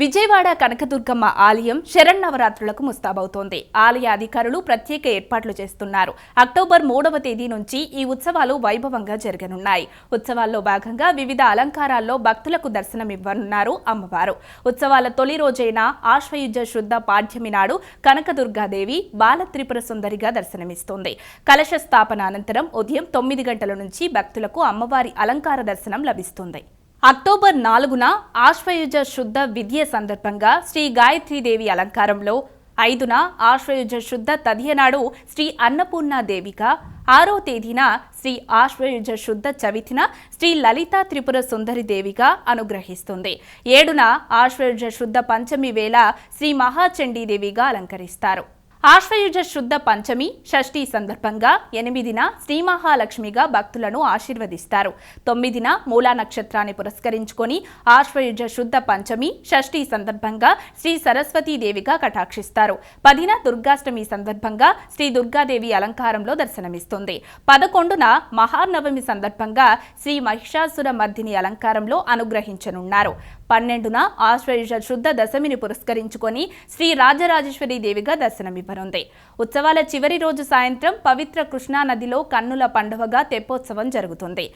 విజయవాడ కనకదుర్గమ్మ ఆలయం శరన్నవరాత్రులకు ముస్తాబవుతోంది. ఆలయ అధికారులు ప్రత్యేక ఏర్పాట్లు చేస్తున్నారు. అక్టోబర్ మూడవ తేదీ నుంచి ఈ ఉత్సవాలు వైభవంగా జరగనున్నాయి. ఉత్సవాల్లో భాగంగా వివిధ అలంకారాల్లో భక్తులకు దర్శనమివ్వనున్నారు అమ్మవారు. ఉత్సవాల తొలి రోజైన ఆశ్వయుజ శుద్ధ పాఠ్యమి నాడు కనకదుర్గాదేవి బాలత్రిపుర సుందరిగా దర్శనమిస్తోంది. కలశ స్థాపన అనంతరం ఉదయం తొమ్మిది గంటల నుంచి భక్తులకు అమ్మవారి అలంకార దర్శనం లభిస్తుంది. అక్టోబర్ నాలుగున ఆశ్వయుజ శుద్ధ విద్య సందర్భంగా శ్రీ గాయత్రీదేవి అలంకారంలో ఐదున ఆశ్వయుజ శుద్ధ తదియనాడు శ్రీ అన్నపూర్ణాదేవిగా ఆరో తేదీన శ్రీ ఆశ్వయుజ శుద్ధ చవితిన శ్రీ లలితా త్రిపుర సుందరి దేవిగా అనుగ్రహిస్తుంది. ఏడున ఆశ్వయుజ శుద్ధ పంచమి వేళ శ్రీ మహాచండీదేవిగా అలంకరిస్తారు. ఆశ్వయుజ శుద్ధ పంచమి షష్ఠి సందర్భంగా ఎనిమిదిన శ్రీ మహాలక్ష్మిగా భక్తులను ఆశీర్వదిస్తారు. తొమ్మిదిన మూలా నక్షత్రాన్ని పురస్కరించుకొని ఆశ్వయుజ శుద్ధ పంచమి షష్ఠి సందర్భంగా శ్రీ సరస్వతీదేవిగా కటాక్షిస్తారు. పదిన దుర్గాష్టమి సందర్భంగా శ్రీ దుర్గాదేవి అలంకారంలో దర్శనమిస్తుంది. పదకొండున మహానవమి సందర్భంగా శ్రీ మహిషాసుర మర్దిని అలంకారంలో అనుగ్రహించనున్నారు. పన్నెండున ఆశ్వయుష శుద్ధ దశమిని పురస్కరించుకొని శ్రీ రాజరాజేశ్వరి దేవిగా దర్శనమివ్వనుంది. ఉత్సవాల చివరి రోజు సాయంత్రం పవిత్ర కృష్ణా నదిలో కన్నుల పండుగగా తెప్పోత్సవం జరుగుతుంది.